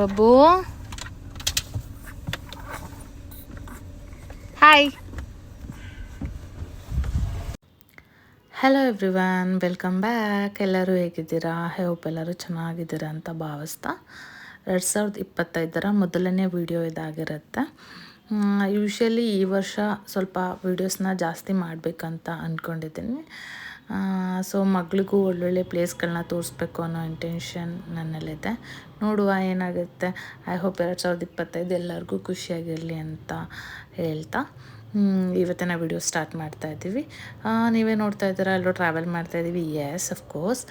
Babbu hi hello everyone welcome back ಎಲ್ಲರೂ ಹೇಗಿದ್ದೀರಾ? Hope ಎಲ್ಲರೂ ಚೆನ್ನಾಗಿದ್ದೀರಾ ಅಂತ ಭಾವಿಸ್ತಾ. ಎರಡು ಸಾವಿರದ ಇಪ್ಪತ್ತೈದರ ಮೊದಲನೇ ವಿಡಿಯೋ ಇದಾಗಿರುತ್ತೆ. ಯೂಶ್ವಲಿ ಈ ವರ್ಷ ಸ್ವಲ್ಪ ವೀಡಿಯೋಸ್ನ ಜಾಸ್ತಿ ಮಾಡಬೇಕಂತ ಅಂದ್ಕೊಂಡಿದ್ದೀನಿ ಸೊ ಮಗಳಿಗೂ ಒಳ್ಳೊಳ್ಳೆ ಪ್ಲೇಸ್ಗಳನ್ನ ತೋರಿಸ್ಬೇಕು ಅನ್ನೋ ಇಂಟೆನ್ಷನ್ ನನ್ನಲ್ಲಿದೆ. ನೋಡುವ ಏನಾಗುತ್ತೆ. ಐ ಹೋಪ್ ಎರಡು ಸಾವಿರದ ಇಪ್ಪತ್ತೈದು ಎಲ್ಲರಿಗೂ ಖುಷಿಯಾಗಿರಲಿ ಅಂತ ಹೇಳ್ತಾ ಇವತ್ತಿನ ವಿಡಿಯೋ ಸ್ಟಾರ್ಟ್ ಮಾಡ್ತಾ ಇದ್ದೀವಿ. ನೀವೇ ನೋಡ್ತಾ ಇದ್ದೀರಾ? ಎಲ್ಲರೂ ಟ್ರಾವೆಲ್ ಮಾಡ್ತಾ ಇದ್ದೀವಿ? ಎಸ್ ಅಫ್ಕೋರ್ಸ್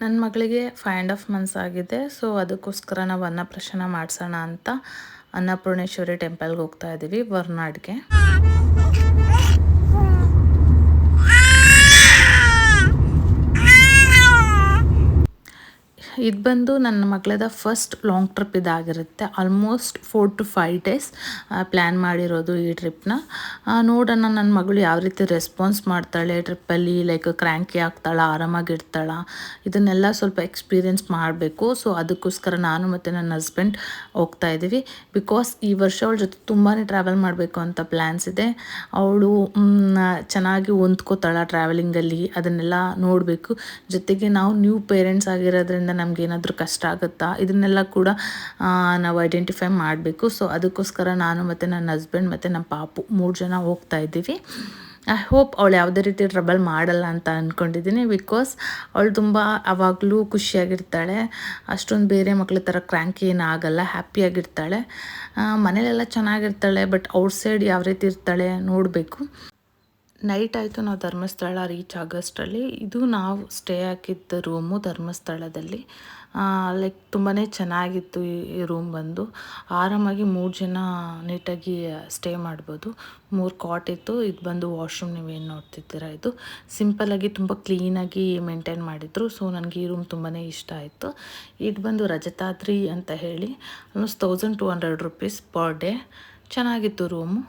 ನನ್ನ ಮಗಳಿಗೆ ಫೈವ್ ಆ್ಯಂಡ್ ಹಾಫ್ ಮಂತ್ಸ್ ಆಗಿದೆ. ಸೊ ಅದಕ್ಕೋಸ್ಕರ ನಾವು ಅನ್ನಪ್ರಶನ ಮಾಡಿಸೋಣ ಅಂತ ಅನ್ನಪೂರ್ಣೇಶ್ವರಿ ಟೆಂಪಲ್ಗೆ ಹೋಗ್ತಾ ಇದ್ದೀವಿ ವರ್ನಾಡ್ಗೆ ಇದು ಬಂದು ನನ್ನ ಮಗಳದ ಫಸ್ಟ್ ಲಾಂಗ್ ಟ್ರಿಪ್ ಇದಾಗಿರುತ್ತೆ. Almost four to five days plan ಮಾಡಿರೋದು ಈ ಟ್ರಿಪ್ನ ನೋಡೋಣ ನನ್ನ ಮಗಳು ಯಾವ ರೀತಿ ರೆಸ್ಪಾನ್ಸ್ ಮಾಡ್ತಾಳೆ ಟ್ರಿಪ್ಪಲ್ಲಿ ಲೈಕ್ ಕ್ರ್ಯಾಂಕಿ ಆಗ್ತಾಳ, ಆರಾಮಾಗಿರ್ತಾಳ, ಇದನ್ನೆಲ್ಲ ಸ್ವಲ್ಪ ಎಕ್ಸ್ಪೀರಿಯೆನ್ಸ್ ಮಾಡಬೇಕು. ಸೊ ಅದಕ್ಕೋಸ್ಕರ ನಾನು ಮತ್ತು ನನ್ನ ಹಸ್ಬೆಂಡ್ ಹೋಗ್ತಾ ಇದ್ದೀವಿ ಬಿಕಾಸ್ ಈ ವರ್ಷ ಅವಳ ಜೊತೆ ತುಂಬಾ ಟ್ರಾವೆಲ್ ಮಾಡಬೇಕು ಅಂತ ಪ್ಲ್ಯಾನ್ಸ್ ಇದೆ. ಅವಳು ಚೆನ್ನಾಗಿ ಹೊಂದ್ಕೋತಾಳ ಟ್ರಾವೆಲಿಂಗಲ್ಲಿ ಅದನ್ನೆಲ್ಲ ನೋಡಬೇಕು. ಜೊತೆಗೆ ನಾವು ನ್ಯೂ ಪೇರೆಂಟ್ಸ್ ಆಗಿರೋದ್ರಿಂದ ನಮ್ಗೆ ಏನಾದರೂ ಕಷ್ಟ ಆಗುತ್ತಾ? ಇದನ್ನೆಲ್ಲ ಕೂಡ ನಾವು ಐಡೆಂಟಿಫೈ ಮಾಡಬೇಕು. ಸೊ ಅದಕ್ಕೋಸ್ಕರ ನಾನು ಮತ್ತು ನನ್ನ ಹಸ್ಬೆಂಡ್ ಮತ್ತು ನಮ್ಮ ಪಾಪು ಮೂರು ಜನ ಹೋಗ್ತಾ ಇದ್ದೀವಿ. ಐ ಹೋಪ್ ಅವಳು ಯಾವುದೇ ರೀತಿ ಟ್ರಬಲ್ ಮಾಡಲ್ಲ ಅಂತ ಅಂದ್ಕೊಂಡಿದ್ದೀನಿ ಬಿಕಾಸ್ ಅವಳು ತುಂಬ ಆವಾಗಲೂ ಖುಷಿಯಾಗಿರ್ತಾಳೆ. ಅಷ್ಟೊಂದು ಬೇರೆ ಮಕ್ಳ ಥರ ಕ್ರ್ಯಾಂಕಿ ಏನೂ ಆಗಲ್ಲ ಹ್ಯಾಪಿಯಾಗಿರ್ತಾಳೆ ಮನೇಲೆಲ್ಲ ಚೆನ್ನಾಗಿರ್ತಾಳೆ ಬಟ್ ಔಟ್ಸೈಡ್ ಯಾವ ರೀತಿ ಇರ್ತಾಳೆ ನೋಡಬೇಕು. ನೈಟ್ ಆಯಿತು, ನಾವು ಧರ್ಮಸ್ಥಳ ರೀಚ್ ಆಗೋಷ್ಟರಲ್ಲಿ ಇದು ನಾವು ಸ್ಟೇ ಹಾಕಿದ್ದ ರೂಮು ಧರ್ಮಸ್ಥಳದಲ್ಲಿ. ಲೈಕ್ ತುಂಬಾ ಚೆನ್ನಾಗಿತ್ತು ಈ ರೂಮ್ ಬಂದು. ಆರಾಮಾಗಿ ಮೂರು ಜನ ನೀಟಾಗಿ ಸ್ಟೇ ಮಾಡ್ಬೋದು. ಮೂರು ಕಾಟ್ ಇತ್ತು. ಇದು ಬಂದು ವಾಶ್ರೂಮ್ ನೀವೇನು ನೋಡ್ತಿದ್ದೀರಾ ಇದು. ಸಿಂಪಲಾಗಿ ತುಂಬ ಕ್ಲೀನಾಗಿ ಮೇಂಟೈನ್ ಮಾಡಿದ್ರು. ಸೊ ನನಗೆ ಈ ರೂಮ್ ತುಂಬಾ ಇಷ್ಟ ಆಯಿತು. ಇದು ಬಂದು ರಜತಾದ್ರಿ ಅಂತ ಹೇಳಿ almost thousand two hundred rupees per day ಚೆನ್ನಾಗಿತ್ತು ರೂಮು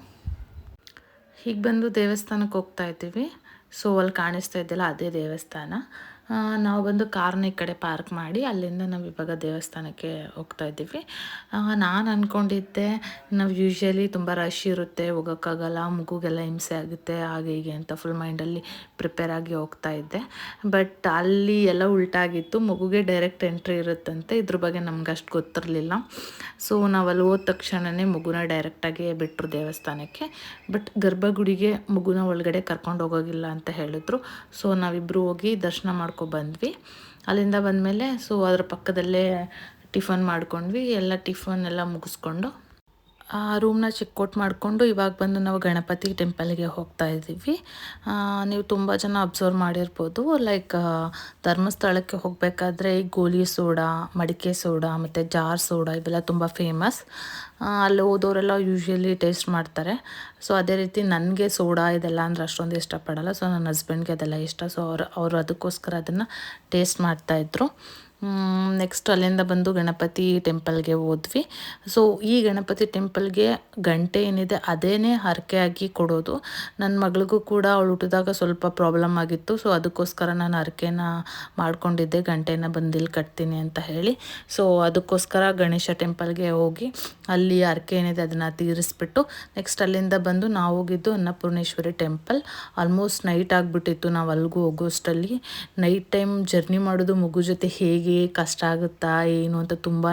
ಹೀಗೆ ಬಂದು ದೇವಸ್ಥಾನಕ್ಕೆ ಹೋಗ್ತಾ ಇದ್ದೀವಿ. ಸೊ ಅಲ್ಲಿ ಕಾಣಿಸ್ತಾ ಇದ್ದಿಲ್ಲ ಅದೇ ದೇವಸ್ಥಾನ. ನಾವು ಬಂದು ಕಾರ್ನ ಈ ಕಡೆ ಪಾರ್ಕ್ ಮಾಡಿ ಅಲ್ಲಿಂದ ನಾವು ಇವಾಗ ದೇವಸ್ಥಾನಕ್ಕೆ ಹೋಗ್ತಾ ಇದ್ದೀವಿ. ನಾನು ಅಂದ್ಕೊಂಡಿದ್ದೆ ನಾವು ಯೂಶ್ವಲಿ ತುಂಬ ರಶ್ ಇರುತ್ತೆ, ಹೋಗೋಕ್ಕಾಗಲ್ಲ, ಮಗುಗೆಲ್ಲ ಹಿಂಸೆ ಆಗುತ್ತೆ, ಹಾಗೆ ಹೀಗೆ ಅಂತ ಫುಲ್ ಮೈಂಡಲ್ಲಿ ಪ್ರಿಪೇರ್ ಆಗಿ ಹೋಗ್ತಾ ಇದ್ದೆ. ಬಟ್ ಅಲ್ಲಿ ಎಲ್ಲ ಉಲ್ಟಾಗಿತ್ತು, ಮಗುಗೆ ಡೈರೆಕ್ಟ್ ಎಂಟ್ರಿ ಇರುತ್ತಂತೆ, ಇದ್ರ ಬಗ್ಗೆ ನಮ್ಗೆ ಅಷ್ಟು ಗೊತ್ತಿರಲಿಲ್ಲ. ಸೊ ನಾವು ಅಲ್ಲಿ ಹೋದ ತಕ್ಷಣವೇ ಮಗುನ ಡೈರೆಕ್ಟಾಗಿ ಬಿಟ್ಟರು ದೇವಸ್ಥಾನಕ್ಕೆ. ಬಟ್ ಗರ್ಭಗುಡಿಗೆ ಮಗುನ ಒಳಗಡೆ ಕರ್ಕೊಂಡು ಹೋಗೋಗಿಲ್ಲ ಅಂತ ಹೇಳಿದ್ರು. ಸೊ ನಾವಿಬ್ಬರು ಹೋಗಿ ದರ್ಶನ ಮಾಡ್ಕೊ ಬಂದ್ವಿ. ಅಲ್ಲಿಂದ ಬಂದಮೇಲೆ ಸೊ ಅದ್ರ ಪಕ್ಕದಲ್ಲೇ ಟಿಫನ್ ಮಾಡ್ಕೊಂಡ್ವಿ. ಎಲ್ಲ ಟಿಫನ್ ಎಲ್ಲ ಮುಗಿಸ್ಕೊಂಡು ಆ ರೂಮ್ನ ಚೆಕ್ಔಟ್ ಮಾಡಿಕೊಂಡು ಇವಾಗ ಬಂದು ನಾವು ಗಣಪತಿ ಟೆಂಪಲ್ಗೆ ಹೋಗ್ತಾ ಇದ್ದೀವಿ. ನೀವು ತುಂಬ ಜನ ಅಬ್ಸರ್ವ್ ಮಾಡಿರ್ಬೋದು ಲೈಕ್ ಧರ್ಮಸ್ಥಳಕ್ಕೆ ಹೋಗಬೇಕಾದ್ರೆ ಈ ಗೋಲಿ ಸೋಡಾ, ಮಡಿಕೆ ಸೋಡಾ, ಮತ್ತು ಜಾರ್ ಸೋಡಾ ಇವೆಲ್ಲ ತುಂಬ ಫೇಮಸ್ ಅಲ್ಲಿ ಹೋದವರೆಲ್ಲ ಯೂಶ್ವಲಿ ಟೇಸ್ಟ್ ಮಾಡ್ತಾರೆ. ಸೊ ಅದೇ ರೀತಿ ನನಗೆ ಸೋಡಾ ಇದೆಲ್ಲ ಅಂದ್ರೆ ಅಷ್ಟೊಂದು ಇಷ್ಟಪಡಲ್ಲ. ಸೊ ನನ್ನ ಹಸ್ಬೆಂಡ್ಗೆ ಅದೆಲ್ಲ ಇಷ್ಟ. ಸೊ ಅವ್ರು, ಅವರು ಅದಕ್ಕೋಸ್ಕರ ಅದನ್ನು ಟೇಸ್ಟ್ ಮಾಡ್ತಾಯಿದ್ರು ನೆಕ್ಸ್ಟ್ ಅಲ್ಲಿಂದ ಬಂದು ಗಣಪತಿ ಟೆಂಪಲ್ಗೆ ಹೋದ್ವಿ. ಸೊ ಈ ಗಣಪತಿ ಟೆಂಪಲ್ಗೆ ಗಂಟೆ ಏನಿದೆ, ಅದೇನೇ ಹರಕೆಯಾಗಿ ಕೊಡೋದು. ನನ್ನ ಮಗಳಿಗೂ ಕೂಡ ಅವಳು ಹುಟ್ಟಿದಾಗ ಸ್ವಲ್ಪ ಪ್ರಾಬ್ಲಮ್ ಆಗಿತ್ತು. ಸೊ ಅದಕ್ಕೋಸ್ಕರ ನಾನು ಹರಕೆನ ಮಾಡ್ಕೊಂಡಿದ್ದೆ, ಗಂಟೆನ ಬಂದಿಲ್ಲಿ ಕಟ್ತೀನಿ ಅಂತ ಹೇಳಿ. ಸೊ ಅದಕ್ಕೋಸ್ಕರ ಗಣೇಶ ಟೆಂಪಲ್ಗೆ ಹೋಗಿ ಅಲ್ಲಿ ಹರಕೆ ಏನಿದೆ ಅದನ್ನು ತೀರಿಸ್ಬಿಟ್ಟು ನೆಕ್ಸ್ಟ್ ಅಲ್ಲಿಂದ ಬಂದು ನಾವು ಹೋಗಿದ್ದು ಅನ್ನಪೂರ್ಣೇಶ್ವರಿ ಟೆಂಪಲ್ ಆಲ್ಮೋಸ್ಟ್ ನೈಟ್ ಆಗಿಬಿಟ್ಟಿತ್ತು ನಾವು ಅಲ್ಲಿಗೂ ಹೋಗೋಷ್ಟಲ್ಲಿ. ನೈಟ್ ಟೈಮ್ ಜರ್ನಿ ಮಾಡೋದು ಮಗು ಜೊತೆ ಹೇಗೆ ಕಷ್ಟ ಆಗುತ್ತಾ, ಏನು ಅಂತ ತುಂಬಾ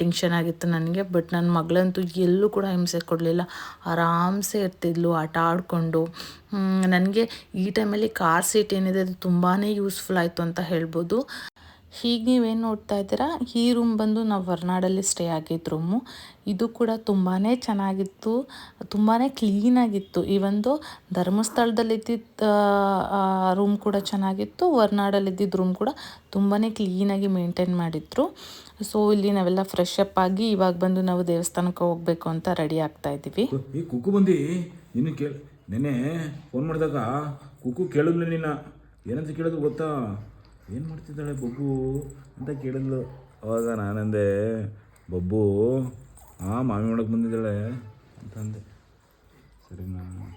ಟೆನ್ಷನ್ ಆಗಿತ್ತು ನನಗೆ. ಬಟ್ ನನ್ನ ಮಗಳಂತೂ ಎಲ್ಲೂ ಕೂಡ ಹಿಂಸೆ ಕೊಡಲಿಲ್ಲ. ಆರಾಮ್ಸೆ ಇರ್ತಿದ್ಲು, ಆಟ ಆಡಿಕೊಂಡು. ನನಗೆ ಈ ಟೈಮಲ್ಲಿ ಕಾರ್ ಸೀಟ್ ಏನಿದೆ ಅದು ತುಂಬಾ ಯೂಸ್ಫುಲ್ ಆಯಿತು ಅಂತ ಹೇಳ್ಬೋದು. ಹೀಗೆ ನೀವೇನು ನೋಡ್ತಾ ಇದ್ದೀರಾ? ಈ ರೂಮ್ ಬಂದು ನಾವು ಹೊರನಾಡಲ್ಲಿ ಸ್ಟೇ ಆಗಿದ್ದ ರೂಮು ಇದು ಕೂಡ ತುಂಬಾ ಚೆನ್ನಾಗಿತ್ತು. ತುಂಬಾ ಕ್ಲೀನಾಗಿತ್ತು ಈ ಒಂದು ಧರ್ಮಸ್ಥಳದಲ್ಲಿದ್ದಿದ್ದ ರೂಮ್ ಕೂಡ ಚೆನ್ನಾಗಿತ್ತು. ಹೊರನಾಡಲ್ಲಿದ್ದಿದ್ದ ರೂಮ್ ಕೂಡ ತುಂಬಾ ಕ್ಲೀನಾಗಿ ಮೇಂಟೈನ್ ಮಾಡಿದ್ರು. ಸೊ ಇಲ್ಲಿ ನಾವೆಲ್ಲ ಫ್ರೆಶ್ ಅಪ್ ಆಗಿ ಇವಾಗ ಬಂದು ನಾವು ದೇವಸ್ಥಾನಕ್ಕೆ ಹೋಗಬೇಕು ಅಂತ ರೆಡಿ ಆಗ್ತಾ ಇದ್ದೀವಿ. ಈ ಕುಕ್ಕು ಬಂದು? ನಿನ್ನ ಕೇಳ ನೆನೆ ಫೋನ್ ಮಾಡಿದಾಗ ಕುಕ್ಕು ಕೇಳಿದ್ಲು ನಿನ್ನ ಏನಂತ ಕೇಳಿದ್ರು ಗೊತ್ತಾ? ಏನು ಮಾಡ್ತಿದ್ದಾಳೆ ಬೊಬ್ಬು? ಅಂತ ಕೇಳಿದ್ಲು. ಅವಾಗ ನಾನಂದೆ, ಬೊಬ್ಬು ಹಾಂ ಮಾಮಿ ಒಳಗೆ ಬಂದಿದ್ದಾಳೆ. ಅಂತ ಅಂದೆ. ಸರಿನಾ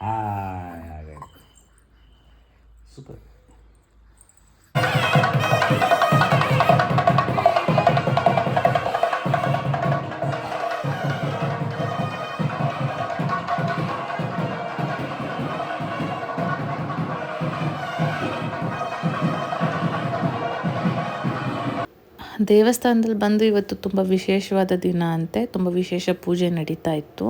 ಹಾಯ್, ಹಾಗಾಯ್ತು. ಸೂಪರ್. ದೇವಸ್ಥಾನದಲ್ಲಿ ಬಂದು ಇವತ್ತು ತುಂಬ ವಿಶೇಷವಾದ ದಿನ ಅಂತೆ ತುಂಬ ವಿಶೇಷ ಪೂಜೆ ನಡೀತಾ ಇತ್ತು.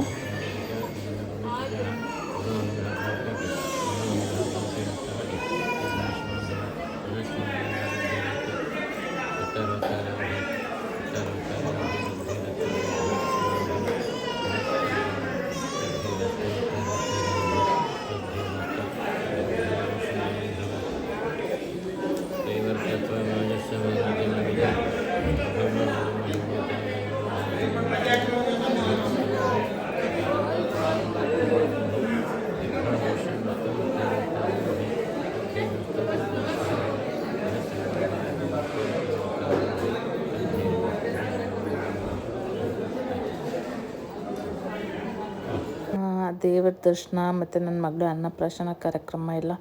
ದೇವರ ದರ್ಶನ ಮತ್ತು ನನ್ನ ಮಗಳ ಅನ್ನಪ್ರಾಶನ ಕಾರ್ಯಕ್ರಮ ಎಲ್ಲ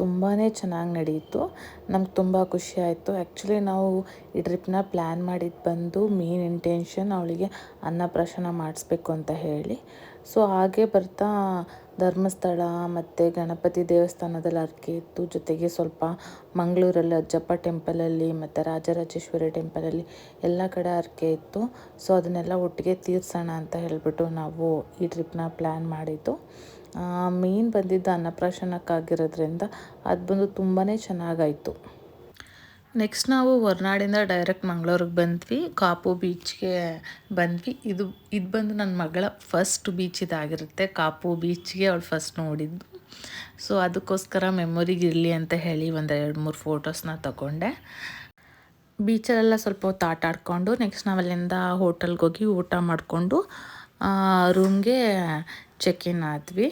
ತುಂಬಾ ಚೆನ್ನಾಗಿ ನಡೆಯಿತು ನಮ್ಗೆ ತುಂಬ ಖುಷಿ ಆಯಿತು. ಆ್ಯಕ್ಚುಲಿ ನಾವು ಈ ಟ್ರಿಪ್ನ ಪ್ಲ್ಯಾನ್ ಮಾಡಿದ್ದು ಬಂದು ಮೇನ್ ಇಂಟೆನ್ಷನ್ ಅವಳಿಗೆ ಅನ್ನಪ್ರಾಶನ ಮಾಡಿಸ್ಬೇಕು ಅಂತ ಹೇಳಿ. ಸೊ ಹಾಗೆ ಬರ್ತಾ ಧರ್ಮಸ್ಥಳ ಮತ್ತು ಗಣಪತಿ ದೇವಸ್ಥಾನದಲ್ಲಿ ಹರಕೆ ಇತ್ತು. ಜೊತೆಗೆ ಸ್ವಲ್ಪ ಮಂಗಳೂರಲ್ಲಿ ಅಜ್ಜಪ್ಪ ಟೆಂಪಲಲ್ಲಿ ಮತ್ತು ರಾಜರಾಜೇಶ್ವರಿ ಟೆಂಪಲಲ್ಲಿ ಎಲ್ಲ ಕಡೆ ಹರಕೆ ಇತ್ತು. ಸೊ ಅದನ್ನೆಲ್ಲ ಒಟ್ಟಿಗೆ ತೀರ್ಸೋಣ ಅಂತ ಹೇಳಿಬಿಟ್ಟು ನಾವು ಈ ಟ್ರಿಪ್ನ ಪ್ಲ್ಯಾನ್ ಮಾಡಿದ್ದು. ಮೇನ್ ಬಂದಿದ್ದು ಅನ್ನಪ್ರಾಶನಕ್ಕಾಗಿರೋದ್ರಿಂದ ಅದು ಬಂದು ತುಂಬಾ ಚೆನ್ನಾಗಾಯಿತು. ನೆಕ್ಸ್ಟ್ ನಾವು ಹೊರನಾಡಿಂದ ಡೈರೆಕ್ಟ್ ಮಂಗಳೂರಿಗೆ ಬಂದ್ವಿ. ಕಾಪು ಬೀಚ್ಗೆ ಬಂದ್ವಿ. ಇದು ಇದು ಬಂದು ನನ್ನ ಮಗಳ ಫಸ್ಟ್ ಬೀಚ್ ಇದಾಗಿರುತ್ತೆ. ಕಾಪು ಬೀಚ್ಗೆ ಅವಳು ಫಸ್ಟ್ ನೋಡಿದ್ದು. ಸೊ ಅದಕ್ಕೋಸ್ಕರ ಮೆಮೊರಿಗೆ ಇರಲಿ ಅಂತ ಹೇಳಿ ಒಂದು ಎರಡು, ಮೂರು ಫೋಟೋಸ್ನ ತಗೊಂಡೆ. ಬೀಚಲ್ಲೆಲ್ಲ ಸ್ವಲ್ಪ ಹೊತ್ತು ಆಟ ಆಡಿಕೊಂಡು ನೆಕ್ಸ್ಟ್ ನಾವು ಅಲ್ಲಿಂದ ಹೋಟೆಲ್ಗೆ ಹೋಗಿ ಊಟ ಮಾಡಿಕೊಂಡು ರೂಮ್ಗೆ ಚೆಕ್ ಇನ್ ಆದ್ವಿ.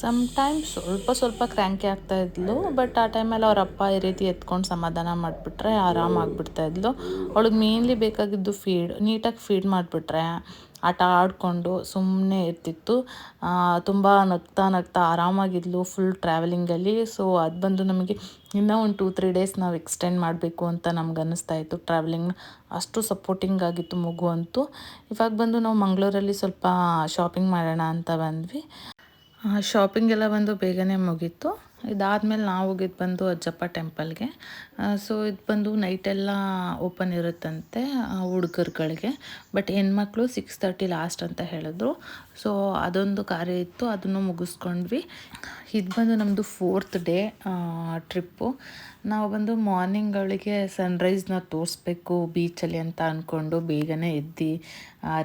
ಸಮ್ಟೈಮ್ಸ್ ಸ್ವಲ್ಪ ಸ್ವಲ್ಪ ಕ್ರ್ಯಾಂಕಿ ಆಗ್ತಾ ಇದ್ಲು ಬಟ್ ಆ ಟೈಮಲ್ಲಿ ಅವ್ರ ಅಪ್ಪ ಈ ರೀತಿ ಎತ್ಕೊಂಡು ಸಮಾಧಾನ ಮಾಡಿಬಿಟ್ರೆ ಆರಾಮಾಗ್ಬಿಡ್ತಾ ಇದ್ಲು. ಅವಳಿಗೆ ಮೇನ್ಲಿ ಬೇಕಾಗಿದ್ದು ಫೀಡ್ ನೀಟಾಗಿ ಫೀಡ್ ಮಾಡಿಬಿಟ್ರೆ, ಆಟ ಆಡಿಕೊಂಡು ಸುಮ್ಮನೆ ಇರ್ತಿತ್ತು. ತುಂಬ ನಗ್ತಾ ನಗ್ತಾ ಆರಾಮಾಗಿದ್ಲು ಫುಲ್ ಟ್ರಾವೆಲಿಂಗಲ್ಲಿ ಸೊ ಅದು ಬಂದು ನಮಗೆ ಇನ್ನೂ ಒಂದು ಟೂ ತ್ರೀ ಡೇಸ್ ನಾವು ಎಕ್ಸ್ಟೆಂಡ್ ಮಾಡಬೇಕು ಅಂತ ನಮ್ಗೆ ಅನ್ನಿಸ್ತಾ ಇತ್ತು. ಟ್ರಾವೆಲಿಂಗ್ನ ಅಷ್ಟು ಸಪೋರ್ಟಿಂಗ್ ಆಗಿತ್ತು ಮಗು ಅಂತೂ. ಇವಾಗ ಬಂದು ನಾವು ಮಂಗಳೂರಲ್ಲಿ ಸ್ವಲ್ಪ ಶಾಪಿಂಗ್ ಮಾಡೋಣ ಅಂತ ಬಂದ್ವಿ. ಶಾಪಿಂಗ್ ಎಲ್ಲ ಬಂದು ಬೇಗನೆ ಮುಗೀತು. ಇದಾದಮೇಲೆ ನಾವು ಹೋಗಿದ್ದು ಬಂದು ಅಜ್ಜಪ್ಪ ಟೆಂಪಲ್ಗೆ ಸೊ ಇದು ಬಂದು ನೈಟೆಲ್ಲ ಓಪನ್ ಇರುತ್ತಂತೆ ಹುಡುಗರುಗಳಿಗೆ. ಬಟ್ ಹೆಣ್ಮಕ್ಳು ಸಿಕ್ಸ್ ತರ್ಟಿ ಲಾಸ್ಟ್ ಅಂತ ಹೇಳಿದ್ರು. ಸೊ ಅದೊಂದು ಕಾರ್ಯ ಇತ್ತು, ಅದನ್ನು ಮುಗಿಸ್ಕೊಂಡ್ವಿ. ಇದು ಬಂದು ನಮ್ಮದು ಫೋರ್ತ್ ಡೇ ಟ್ರಿಪ್ಪು ನಾವು ಬಂದು ಮಾರ್ನಿಂಗ್ ಮಾರ್ನಿಂಗ್ಗಳಿಗೆ ಸನ್ರೈಸ್ನ ತೋರಿಸ್ಬೇಕು ಬೀಚಲ್ಲಿ ಅಂತ ಅಂದ್ಕೊಂಡು ಬೇಗನೆ ಎದ್ದು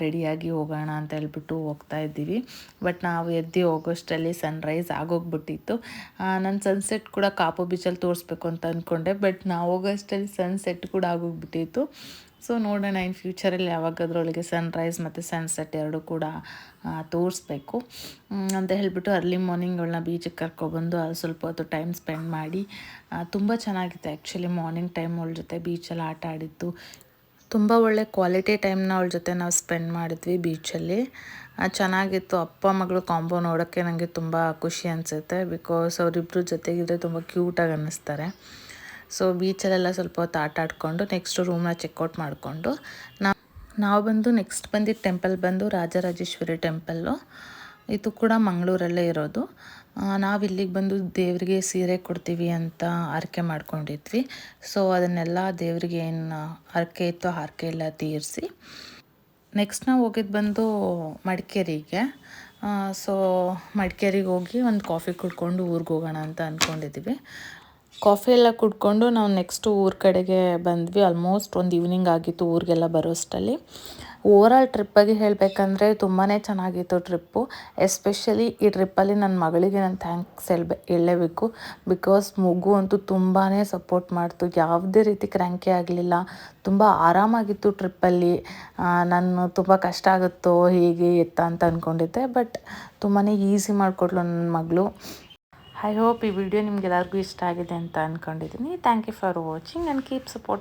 ರೆಡಿಯಾಗಿ ಹೋಗೋಣ ಅಂತ ಹೇಳ್ಬಿಟ್ಟು ಹೋಗ್ತಾ ಇದ್ದೀವಿ. ಬಟ್ ನಾವು ಎದ್ದು ಹೋಗೋಷ್ಟರಲ್ಲಿ ಸನ್ರೈಸ್ ಆಗೋಗ್ಬಿಟ್ಟಿತ್ತು. ನನ್ನ ಸನ್ಸೆಟ್ ಕೂಡ ಕಾಪು ಬೀಚಲ್ಲಿ ತೋರಿಸ್ಬೇಕು ಅಂತ ಅಂದ್ಕೊಂಡೆ ಬಟ್ ನಾವು ಹೋಗೋಷ್ಟರಲ್ಲಿ ಸನ್ಸೆಟ್ ಕೂಡ ಆಗೋಗ್ಬಿಟ್ಟಿತ್ತು. ಸೊ ನೋಡೋಣ, ಇನ್ ಫ್ಯೂಚರಲ್ಲಿ ಯಾವಾಗಾದ್ರೊಳಗೆ ಸನ್ರೈಸ್ ಮತ್ತು ಸನ್ಸೆಟ್ ಎರಡೂ ಕೂಡ ತೋರಿಸ್ಬೇಕು. ಅಂತ ಹೇಳಿಬಿಟ್ಟು ಅರ್ಲಿ ಮಾರ್ನಿಂಗ್ ಅವಳನ್ನ ಬೀಚಿಗೆ ಕರ್ಕೊಬಂದು ಅಲ್ಲಿ ಸ್ವಲ್ಪ ಹೊತ್ತು ಟೈಮ್ ಸ್ಪೆಂಡ್ ಮಾಡಿ ತುಂಬ ಚೆನ್ನಾಗಿತ್ತು ಆ್ಯಕ್ಚುಲಿ ಮಾರ್ನಿಂಗ್ ಟೈಮ್ ಅವಳ ಜೊತೆ ಬೀಚಲ್ಲಿ ಆಟ ಆಡಿದ್ದು. ತುಂಬ ಒಳ್ಳೆ ಕ್ವಾಲಿಟಿ ಟೈಮ್ನ ಅವಳ ಜೊತೆ ನಾವು ಸ್ಪೆಂಡ್ ಮಾಡಿದ್ವಿ ಬೀಚಲ್ಲಿ ಚೆನ್ನಾಗಿತ್ತು. ಅಪ್ಪ, ಮಗಳು ಕಾಂಬೋ ನೋಡೋಕ್ಕೆ ನನಗೆ ತುಂಬ ಖುಷಿ ಅನಿಸುತ್ತೆ ಬಿಕಾಸ್ ಅವರಿಬ್ಬರು ಜೊತೆಗಿದ್ರೆ ತುಂಬ ಕ್ಯೂಟಾಗಿ ಅನ್ನಿಸ್ತಾರೆ. ಸೊ ಬೀಚಲ್ಲೆಲ್ಲ ಸ್ವಲ್ಪ ಹೊತ್ತು ಆಟ ಆಡಿಕೊಂಡು ನೆಕ್ಸ್ಟ್ ರೂಮ್ನ ಚೆಕ್ಔಟ್ ಮಾಡಿಕೊಂಡು ನಾವು ನಾವು ಬಂದು ನೆಕ್ಸ್ಟ್ ಬಂದಿದ್ದ ಟೆಂಪಲ್ ಬಂದು ರಾಜರಾಜೇಶ್ವರಿ ಟೆಂಪಲ್ಲು ಇದು ಕೂಡ ಮಂಗಳೂರಲ್ಲೇ ಇರೋದು. ನಾವು ಇಲ್ಲಿಗೆ ಬಂದು ದೇವರಿಗೆ ಸೀರೆ ಕೊಡ್ತೀವಿ ಅಂತ ಹರಕೆ ಮಾಡ್ಕೊಂಡಿದ್ವಿ. ಸೊ ಅದನ್ನೆಲ್ಲ ದೇವರಿಗೆ ಏನು ಹರಕೆ ಇತ್ತು ಹರಕೆ ಎಲ್ಲ ತೀರಿಸಿ ನೆಕ್ಸ್ಟ್ ನಾವು ಹೋಗಿದ್ದು ಬಂದು ಮಡಿಕೇರಿಗೆ. ಸೊ ಮಡಿಕೇರಿಗೆ ಹೋಗಿ ಒಂದು ಕಾಫಿ ಕುಡ್ಕೊಂಡು ಊರಿಗೆ ಹೋಗೋಣ ಅಂತ ಅಂದ್ಕೊಂಡಿದ್ದೀವಿ ಕಾಫಿ ಎಲ್ಲ ಕುಡ್ಕೊಂಡು ನಾವು ನೆಕ್ಸ್ಟು ಊರ ಕಡೆಗೆ ಬಂದ್ವಿ. ಆಲ್ಮೋಸ್ಟ್ ಒಂದು ಈವ್ನಿಂಗ್ ಆಗಿತ್ತು ಊರಿಗೆಲ್ಲ ಬರೋಷ್ಟರಲ್ಲಿ ಓವರಾಲ್ ಟ್ರಿಪ್ಪಾಗಿ ಹೇಳಬೇಕಂದ್ರೆ ತುಂಬಾ ಚೆನ್ನಾಗಿತ್ತು ಟ್ರಿಪ್ಪು ಎಸ್ಪೆಷಲಿ ಈ ಟ್ರಿಪ್ಪಲ್ಲಿ ನನ್ನ ಮಗಳಿಗೆ ನಾನು ಥ್ಯಾಂಕ್ಸ್ ಹೇಳ್ಬೆ ಹೇಳಲೇಬೇಕು ಬಿಕಾಸ್ ಮಗು ಅಂತೂ ತುಂಬಾ ಸಪೋರ್ಟ್ ಮಾಡ್ತು. ಯಾವುದೇ ರೀತಿ ಕ್ರ್ಯಾಂಕಿ ಆಗಲಿಲ್ಲ. ತುಂಬ ಆರಾಮಾಗಿತ್ತು ಟ್ರಿಪ್ಪಲ್ಲಿ ನಾನು ತುಂಬ ಕಷ್ಟ ಆಗುತ್ತೋ, ಹೀಗೆ ಎತ್ತ ಅಂತ ಅಂದ್ಕೊಂಡಿದ್ದೆ ಬಟ್ ತುಂಬಾ ಈಸಿ ಮಾಡಿಕೊಟ್ಲು ನನ್ನ ಮಗಳು. ಐ ಹೋಪ್ ಈ ವಿಡಿಯೋ ನಿಮ್ಗೆ ಎಲ್ಲರಿಗೂ ಇಷ್ಟ ಆಗಿದೆ ಅಂತ ಅಂದ್ಕೊಂಡಿದ್ದೀನಿ thank you for watching and keep support